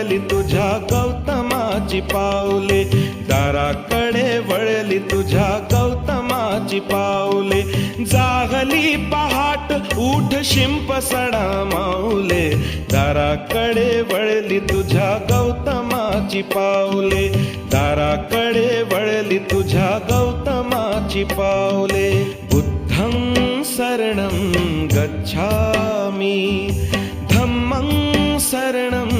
वळली तुझ्या गौतमाची पावले. दाराकडे वळली तुझ्या गौतमाची पावले. जागली पहाट उठ शिंप सडा माऊले. दाराकडे वळली तुझ्या गौतमाची पावले. दाराकडे वळली तुझ्या गौतमाची पावले. बुद्धं शरणं गच्छामि. धम्मं शरणं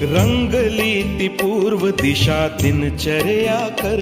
रङ्गलीति पूर्वदिशा दिनचर्या कर